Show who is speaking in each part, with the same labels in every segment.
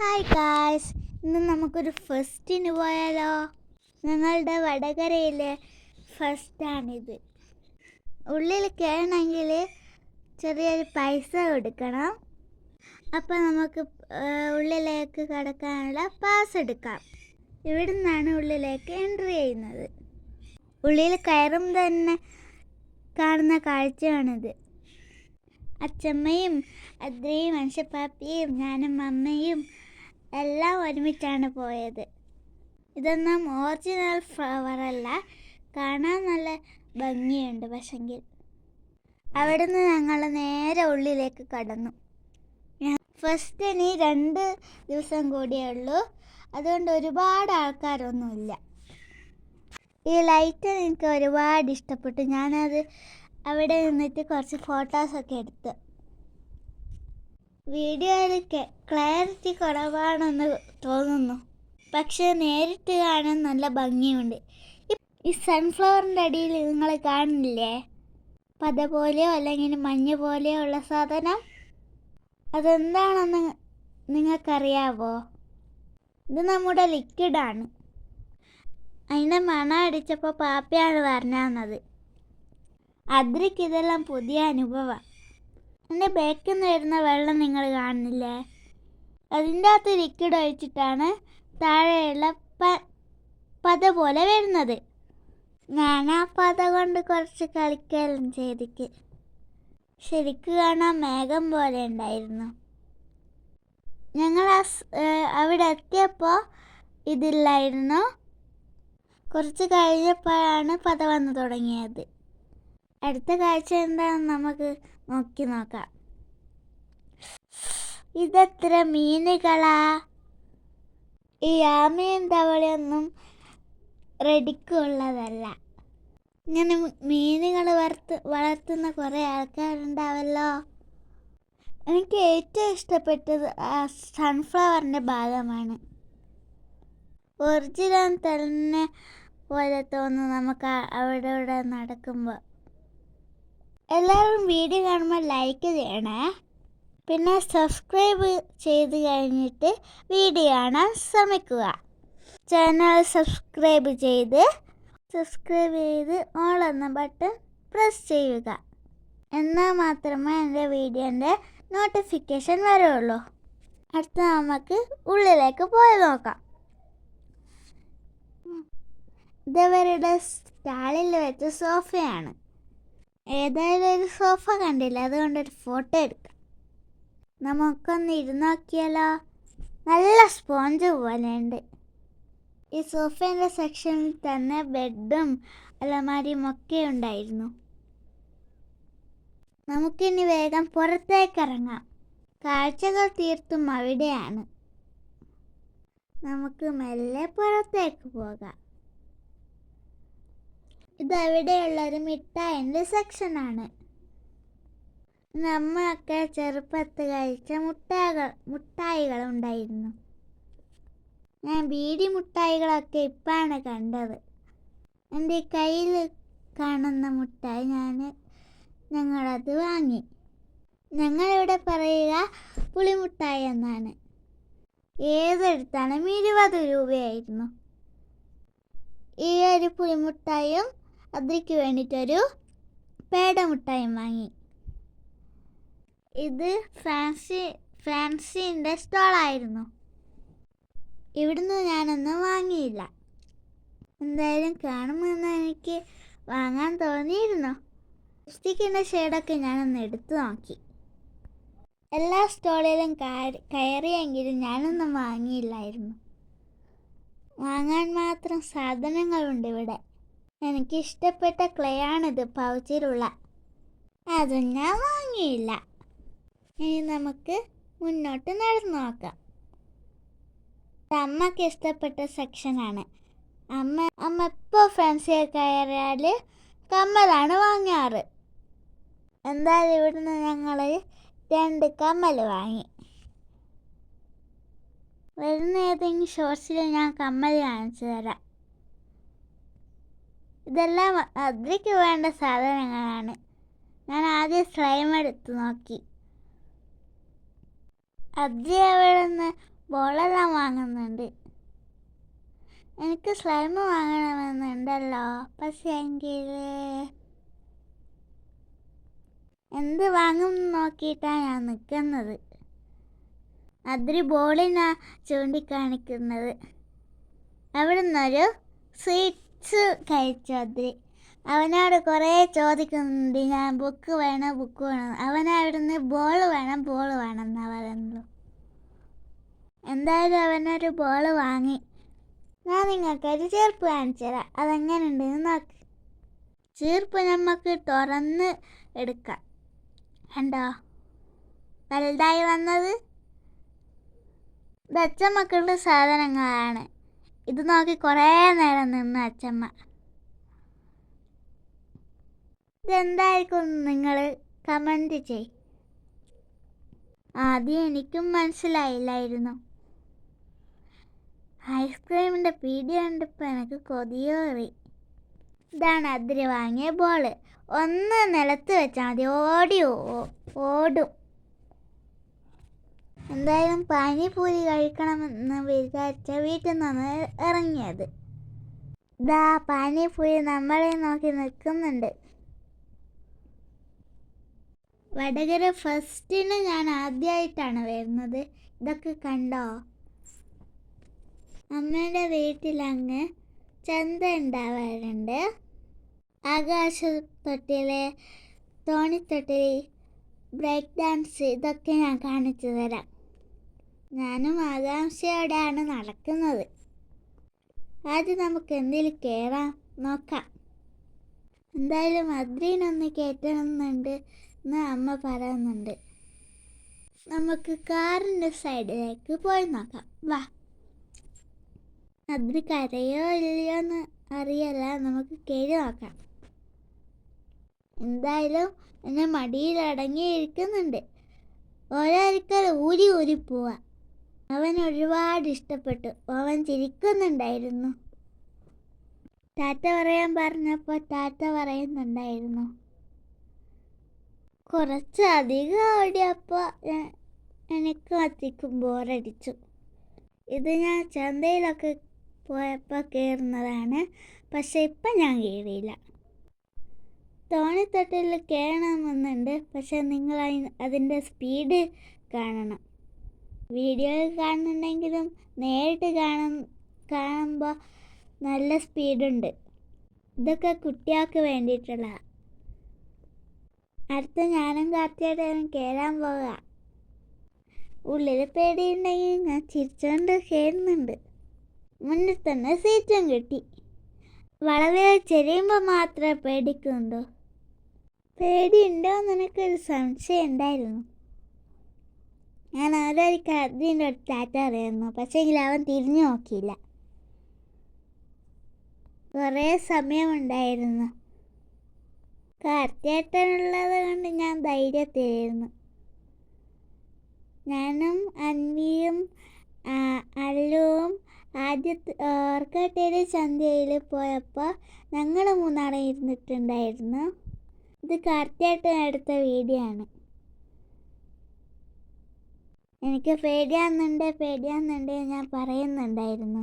Speaker 1: Hi guys ഇന്ന് നമുക്കൊരു ഫസ്റ്റിന് പോയാലോ? ഞങ്ങളുടെ വടകരയിലെ ഫസ്റ്റാണിത്. ഉള്ളിൽ കയറണമെങ്കിൽ ചെറിയൊരു പൈസ കൊടുക്കണം. അപ്പോൾ നമുക്ക് ഉള്ളിലേക്ക് കടക്കാനുള്ള പാസ് എടുക്കാം. ഇവിടെ നിന്നാണ് ഉള്ളിലേക്ക് എൻട്രി ചെയ്യുന്നത്. ഉള്ളിൽ കയറും തന്നെ കാണുന്ന കാഴ്ചയാണിത്. അച്ചമ്മയും അദ്രയും മനുഷ്യപ്പാപ്പിയും ഞാനും അമ്മയും എല്ലാം ഒരുമിച്ചാണ് പോയത്. ഇതൊന്നും ഒറിജിനൽ ഫ്ലവർ അല്ല. കാണാൻ നല്ല ഭംഗിയുണ്ട് പക്ഷെങ്കിൽ. അവിടുന്ന് ഞങ്ങൾ നേരെ ഉള്ളിലേക്ക് കടന്നു. ഫസ്റ്റ് ഇനി രണ്ട് ദിവസം കൂടിയേ ഉള്ളൂ. അതുകൊണ്ട് ഒരുപാട് ആൾക്കാരൊന്നുമില്ല. ഈ ലൈറ്റ് എനിക്ക് ഒരുപാട് ഇഷ്ടപ്പെട്ടു. ഞാനത് അവിടെ നിന്നിട്ട് കുറച്ച് ഫോട്ടോസൊക്കെ എടുത്ത് വീഡിയോയിൽ ക്ലാരിറ്റി കുറവാണെന്ന് തോന്നുന്നു. പക്ഷെ നേരിട്ട് കാണാൻ നല്ല ഭംഗിയുണ്ട്. ഈ- സൺഫ്ലവറിന്റെ അടിയിൽ നിങ്ങൾ കാണില്ലേ? പത പോലെയോ അല്ലെങ്കിൽ മഞ്ഞ പോലെയോ ഉള്ള സാധനം? അതെന്താണെന്ന് നിങ്ങൾക്കറിയാവോ? ഇത് നമ്മുടെ ലിക്വിഡാണ് അതിന്റെ മണ അടിച്ചപ്പോൾ പാപ്പയാണ് പറഞ്ഞത് അദ്രിക്ക് ഇതെല്ലാം പുതിയ അനുഭവം എന്റെ ബാക്കിൽ നിന്ന് വരുന്ന വെള്ളം നിങ്ങൾ കാണുന്നില്ലേ? അതിന്റെ അകത്ത് ലിക്വിഡ് ഒഴിച്ചിട്ടാണ് താഴെയുള്ള പ പത പോലെ വരുന്നത്. ഞാൻ ആ പത കൊണ്ട് കുറച്ച് കളിക്കലും ചെയ്തിക്ക്. ശരിക്ക് കാണാൻ മേഘം പോലെ ഉണ്ടായിരുന്നു. ഞങ്ങൾ അവിടെ എത്തിയപ്പോൾ ഇതില്ലായിരുന്നു. കുറച്ച് കഴിഞ്ഞപ്പോഴാണ് പത വന്നു തുടങ്ങിയത്. അടുത്ത കാഴ്ച എന്താണെന്ന് നമുക്ക് നോക്കി നോക്കാം. ഇതെത്ര മീനുകളാ? ഈ ആമയും തവളയൊന്നും റെഡിക്കുള്ളതല്ല ഇങ്ങനെ മീനുകൾ വളർത്ത് വളർത്തുന്ന കുറേ ആൾക്കാരുണ്ടാവല്ലോ. എനിക്ക് ഏറ്റവും ഇഷ്ടപ്പെട്ടത് ആ സൺഫ്ലവറിന്റെ ഭാഗമാണ്. ഒറിജിനൽ തന്നെ പോലെ തോന്നുന്നു നമുക്ക് അവിടെ ഇവിടെ നടക്കുമ്പോൾ എല്ലാവരും വീഡിയോ കാണുമ്പോൾ ലൈക്ക് ചെയ്യണേ. പിന്നെ സബ്സ്ക്രൈബ് ചെയ്ത് കഴിഞ്ഞിട്ട് വീഡിയോ കാണാൻ ശ്രമിക്കുക. ചാനൽ സബ്സ്ക്രൈബ് ചെയ്ത് സബ്സ്ക്രൈബ് ചെയ്ത് ഓൾ എന്ന ബട്ടൺ പ്രസ് ചെയ്യുക. എന്നാൽ മാത്രമേ എന്റെ വീഡിയോന്റെ നോട്ടിഫിക്കേഷൻ വരുള്ളൂ. അടുത്ത നമുക്ക് ഉള്ളിലേക്ക് പോയി നോക്കാം. ഇതവരുടെ സ്റ്റാളിൽ വെച്ച സോഫയാണ്. ഏതായാലും ഒരു സോഫ കണ്ടില്ല. അതുകൊണ്ട് ഒരു ഫോട്ടോ എടുക്കാം. നമുക്കൊന്ന് ഇരുന്ന് നോക്കിയാലോ നല്ല സ്പോഞ്ച് പോലെ ഉണ്ട് ഈ സോഫേന്റെ സെക്ഷനിൽ തന്നെ ബെഡും അലമാരിയും ഒക്കെ ഉണ്ടായിരുന്നു. നമുക്കിനി വേഗം പുറത്തേക്ക് ഇറങ്ങാം. കാഴ്ചകൾ തീർത്തും അവിടെയാണ്. നമുക്ക് മെല്ലെ പുറത്തേക്ക് പോകാം. ഇതവിടെയുള്ള ഒരു മിഠായിന്റെ സെക്ഷനാണ്. നമ്മളൊക്കെ ചെറുപ്പത്ത് കഴിച്ച മുട്ടകൾ മുട്ടായികൾ ഉണ്ടായിരുന്നു. ഞാൻ ബീഡി മുട്ടായികളൊക്കെ ഇപ്പാണ് കണ്ടത്. എന്റെ കയ്യിൽ കാണുന്ന മുട്ടായി ഞാൻ ഞങ്ങളത് വാങ്ങി. ഞങ്ങളിവിടെ പറയുക പുളിമുട്ടായി എന്നാണ്. ഏതെടുത്താലും ഇരുപത് രൂപയായിരുന്നു. ഈ ഒരു പുളിമുട്ടായും അതിക്ക് വേണ്ടിയിട്ടൊരു പേട മുട്ടായും വാങ്ങി. ഇത് ഫാൻസി ഫാൻസിന്റെ സ്റ്റോളായിരുന്നു. ഇവിടുന്ന് ഞാനൊന്നും വാങ്ങിയില്ല. എന്തായാലും കാണുമെന്ന് എനിക്ക് വാങ്ങാൻ തോന്നിയിരുന്നു. ലിപ്സ്റ്റിക്കിന്റെ ഷെയ്ഡൊക്കെ ഞാനൊന്ന് എടുത്തു നോക്കി. എല്ലാ സ്റ്റോളിലും കയറിയെങ്കിലും ഞാനൊന്നും വാങ്ങിയില്ലായിരുന്നു. വാങ്ങാൻ മാത്രം സാധനങ്ങളുണ്ട് ഇവിടെ. എനിക്ക് ഇഷ്ടപ്പെട്ട ക്ലേ ആണിത് പൗച്ചിലുള്ള. അതും ഞാൻ വാങ്ങിയില്ല. ഇനി നമുക്ക് മുന്നോട്ട് നടന്നു നോക്കാം. അമ്മയ്ക്ക് ഇഷ്ടപ്പെട്ട സെക്ഷനാണ്. അമ്മ അമ്മ ഇപ്പോൾ ഫ്രണ്ട്സിൽ കയറിയാൽ കമ്മലാണ് വാങ്ങാറ്. എന്തായാലും ഇവിടുന്ന് ഞങ്ങൾ രണ്ട് കമ്മൽ വാങ്ങി. വരുന്ന ഏതെങ്കിലും ഷോർട്സിൽ ഞാൻ കമ്മൽ കാണിച്ചു തരാം. ഇതെല്ലാം അതിലേക്ക് വേണ്ട സാധനങ്ങളാണ്. ഞാൻ ആദ്യം സ്ലൈം എടുത്ത് നോക്കി. അദ്രി അവിടെ നിന്ന് ബോളെല്ലാം വാങ്ങുന്നുണ്ട്. എനിക്ക് സ്ലൈം വാങ്ങണമെന്നുണ്ടല്ലോ. പക്ഷേ എങ്കിൽ എന്ത് വാങ്ങും നോക്കിയിട്ടാണ് ഞാൻ നിൽക്കുന്നത് അതിരി ബോളിനാ ചൂണ്ടിക്കാണിക്കുന്നത്. അവിടെ നിന്നൊരു സ്വീറ്റ്സ് കഴിച്ചു അവനോട് കുറേ ചോദിക്കുന്നുണ്ട്. ഞാൻ ബുക്ക് വേണം ബുക്ക് വേണം? അവനവിടുന്ന് ബോൾ വേണം ബോൾ വേണം എന്നാ പറയുന്നത്. എന്തായാലും അവനൊരു ബോൾ വാങ്ങി. ഞാൻ നിങ്ങൾക്കൊരു ചെരുപ്പ് കാണിച്ചു തരാം. അതെങ്ങനെയുണ്ടെന്ന് നോക്ക്. ചെറുപ്പ് നമുക്ക് തുറന്ന് എടുക്കാം. കണ്ടോ? വലുതായി വന്നത്. ബച്ച മക്കളുടെ സാധനങ്ങളാണ്. ഇത് നോക്കി കുറേ നേരം നിന്ന് അച്ഛമ്മ ഇതെന്തായിരിക്കും നിങ്ങൾ കമന്റ് ചെയ് ആദ്യം എനിക്കും മനസ്സിലായില്ലായിരുന്നു. ഐസ്ക്രീമിന്റെ പീടി കണ്ടപ്പോൾ എനിക്ക് കൊതിയേറി. ഇതാണ് അതിരി വാങ്ങിയ ബോൾ ഒന്ന് നിലത്ത് വെച്ചാൽ മതി. ഓടി ഓടും. എന്തായാലും പാനിപൂരി കഴിക്കണമെന്ന് വിചാരിച്ച വീട്ടിൽ നിന്ന് ഇറങ്ങിയത്. ദാ പാനിപൂരി നമ്മളെ നോക്കി നിൽക്കുന്നുണ്ട്. വടകര ഫസ്റ്റിന് ഞാൻ ആദ്യമായിട്ടാണ് വരുന്നത്. ഇതൊക്കെ കണ്ടോ? അമ്മയുടെ വീട്ടിലങ്ങ് ചന്ത ഉണ്ടാവാറുണ്ട് ആകാശത്തൊട്ടിലെ തോണിത്തൊട്ടിൽ ബ്രേക്ക് ഡാൻസ് ഇതൊക്കെ ഞാൻ കാണിച്ചു തരാം. ഞാനും ആകാംക്ഷയോടെയാണ് നടക്കുന്നത്. ആദ്യം നമുക്ക് എന്തിൽ കയറാം നോക്കാം. എന്തായാലും അദ്രീനൊന്ന് കയറ്റണമെന്നുണ്ട് എന്ന് അമ്മ പറയുന്നുണ്ട്. നമുക്ക് കാറിന്റെ സൈഡിലേക്ക് പോയി നോക്കാം. വാ. അദ്രി കരയോ ഇല്ലയോ എന്ന് അറിയല്ല. നമുക്ക് കയറി നോക്കാം. എന്തായാലും എന്നെ മടിയിൽ അടങ്ങിയിരിക്കുന്നുണ്ട്. ഓരോരിക്കൽ ഊരി ഊരി പോവാ. അവൻ ഒരുപാട് ഇഷ്ടപ്പെട്ടു. അവൻ ചിരിക്കുന്നുണ്ടായിരുന്നു. താത്ത പറയാൻ പറഞ്ഞപ്പോൾ താത്ത പറയുന്നുണ്ടായിരുന്നു. കുറച്ചധികം ഓടിയപ്പോൾ ഞാൻ- എനിക്ക് അധികം ബോറടിച്ചു. ഇത് ഞാൻ ചന്തയിലൊക്കെ പോയപ്പോൾ കയറുന്നതാണ് പക്ഷെ ഇപ്പം ഞാൻ കയറിയില്ല തോണിത്തട്ടിൽ കയറണമെന്നുണ്ട് പക്ഷെ നിങ്ങൾ അതിന്റെ സ്പീഡ് കാണണം. വീഡിയോയിൽ കാണുന്നുണ്ടെങ്കിലും നേരിട്ട് കാണും കാണുമ്പോൾ നല്ല സ്പീഡുണ്ട്. ഇതൊക്കെ കുട്ടികൾക്ക് വേണ്ടിയിട്ടുള്ള. അടുത്ത ഞാനും കാർത്തിയായിട്ടും കയറാൻ പോവുക. ഉള്ളിൽ പേടിയുണ്ടെങ്കിൽ ഞാൻ ചിരിച്ചുകൊണ്ട് കയറുന്നുണ്ട് മുന്നിൽ തന്നെ സീറ്റും കിട്ടി. വളവിൽ ചെരിയുമ്പോൾ മാത്രമേ പേടിക്കുന്നുണ്ടോ? പേടിയുണ്ടോ എന്ന് എനിക്കൊരു സംശയം ഉണ്ടായിരുന്നു. ഞാൻ ഓരോരിക്കൽ അതിന്റെ ഒരു ടാറ്റ അറിയുന്നു. പക്ഷേങ്കിൽ അവൻ തിരിഞ്ഞു നോക്കിയില്ല. കുറേ സമയമുണ്ടായിരുന്നു. കാർത്തിയേട്ടനുള്ളത് കൊണ്ട് ഞാൻ ധൈര്യത്തിലായിരുന്നു ഞാനും അൻവിയും അല്ലുവും ആദ്യത്തെ ഓർക്കട്ടേരി ചന്തയിൽ പോയപ്പോൾ ഞങ്ങൾ മൂന്നാളെ ഇരുന്നിട്ടുണ്ടായിരുന്നു. ഇത് കാർത്തിയേട്ടൻ എടുത്ത വീഡിയോ ആണ്. എനിക്ക് പേടിയാന്നുണ്ട് പേടിയാന്നുണ്ട് ഞാൻ പറയുന്നുണ്ടായിരുന്നു.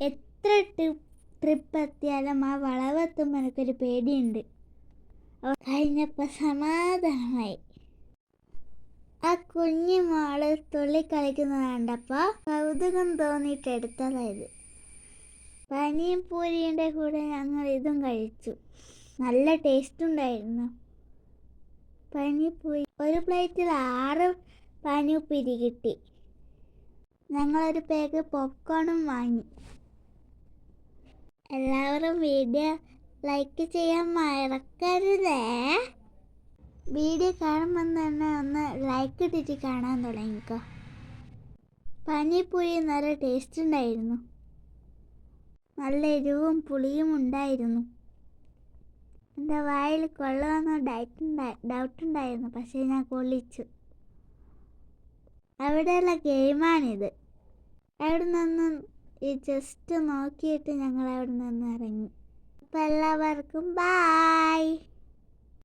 Speaker 1: എത്ര ട്രിപ്പ് ട്രിപ്പ് എത്തിയാലും ആ വളവെത്തുമ്പോൾ എനിക്കൊരു പേടിയുണ്ട്. കഴിഞ്ഞപ്പോൾ സമാധാനമായി. ആ കുഞ്ഞു മോൾ തുള്ളി കളിക്കുന്നത് കണ്ടപ്പോൾ കൗതുകം തോന്നിയിട്ട് എടുത്തതായത്. പനിയും പൂരിയുടെ കൂടെ ഞങ്ങൾ ഇതും കഴിച്ചു. നല്ല ടേസ്റ്റ് ഉണ്ടായിരുന്നു. പനിപ്പൂരി ഒരു പ്ലേറ്റിൽ ആറ് പനിപ്പൂരി കിട്ടി. ഞങ്ങളൊരു പാക്ക് പോപ്കോണും വാങ്ങി. എല്ലാവരും വീഡിയോ ലൈക്ക് ചെയ്യാൻ മറക്കരുതേ. വീഡിയോ കാണുമ്പോൾ തന്നെ ഒന്ന് ലൈക്ക് ഇട്ടിട്ട് കാണാൻ തുടങ്ങിക്കോ. പനിപ്പൂരി നല്ല ടേസ്റ്റ് ഉണ്ടായിരുന്നു. നല്ല എരിവും പുളിയും ഉണ്ടായിരുന്നു. എന്റെ വായിൽ കൊള്ളുമെന്ന് ഡയറ്റ് ഡൗട്ട് ഉണ്ടായിരുന്നു. പക്ഷേ ഞാൻ കൊള്ളിച്ചു. അവിടെയുള്ള ഗെയിമാണിത് അവിടെ നിന്നും ഈ ജസ്റ്റ് നോക്കിയിട്ട് ഞങ്ങൾ അവിടെ നിന്ന് ഇറങ്ങി. അപ്പം എല്ലാവർക്കും ബായ്